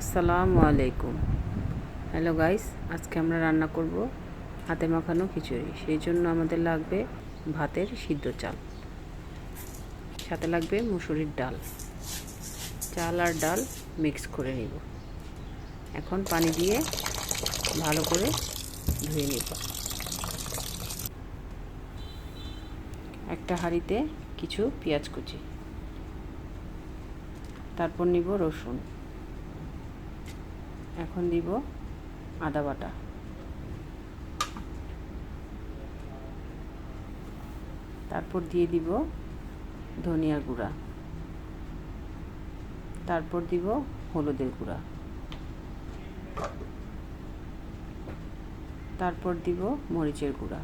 আসসালামু আলাইকুম। Hello guys আজকে আমরা রান্না করব হাতে মাখানো খিচুড়ি। সেই জন্য আমাদের লাগবে ভাতের সিদ্ধ চাল। সাথে লাগবে মুসুরির ডাল। চাল আর ডাল মিক্স করে নিব। এখন পানি দিয়ে ভালো করে ধুয়ে নিব। একটা হাঁড়িতে কিছু পেঁয়াজ কুচি। তারপর নিব রসুন। এখন দিব আদা বাটা। তারপর দিয়ে দিব ধনিয়ার গুঁড়া। তারপর দিব হলুদের গুঁড়া। তারপর দিব মরিচের গুঁড়া।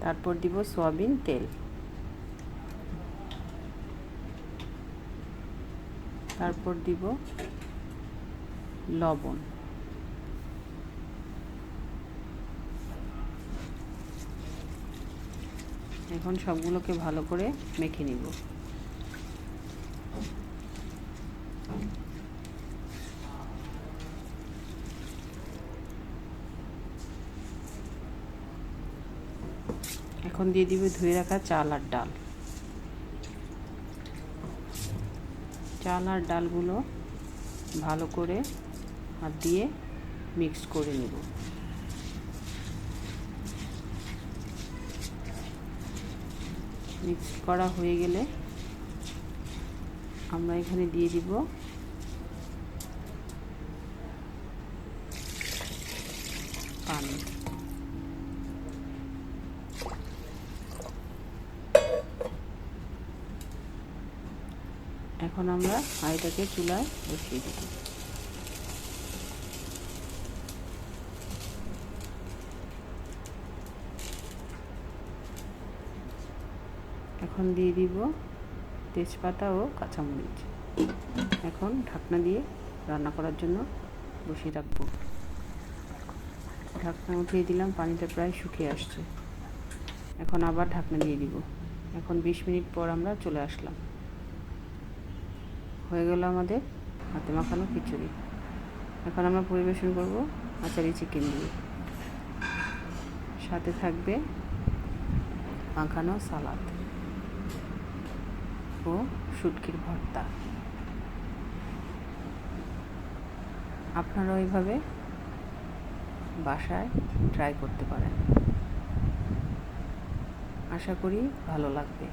তারপর দিব সয়াবিন তেল। তারপর দিব লবণ। এখন সবগুলোকে ভালো করে মেখে নিব। এখন দিয়ে দিবে ধুয়ে রাখা চাল আর ডাল। চাল আর ডালগুলো ভালো করে হাত দিয়ে মিক্স করে নেব। মিক্স করা হয়ে গেলে আমরা এখানে দিয়ে দিব পানি। এখন আমরা হাঁড়িটাকে চুলায় বসিয়ে দিব। এখন দিয়ে দিব তেজপাতা ও কাঁচামরিচ। এখন ঢাকনা দিয়ে রান্না করার জন্য বসিয়ে রাখব। ঢাকনা উঠিয়ে দিলাম, পানিটা প্রায় শুকিয়ে আসছে। এখন আবার ঢাকনা দিয়ে দিব। এখন বিশ মিনিট পর আমরা চলে আসলাম। হয়ে গেল আমাদের হাতে মাখানো খিচুড়ি। এখন আমরা পরিবেশন করব আচারি চিকেন দিয়ে। সাথে থাকবে মাখানো সালাদ ও শুটকির ভর্তা। আপনারা ওইভাবে বাসায় ট্রাই করতে পারেন। আশা করি ভালো লাগবে।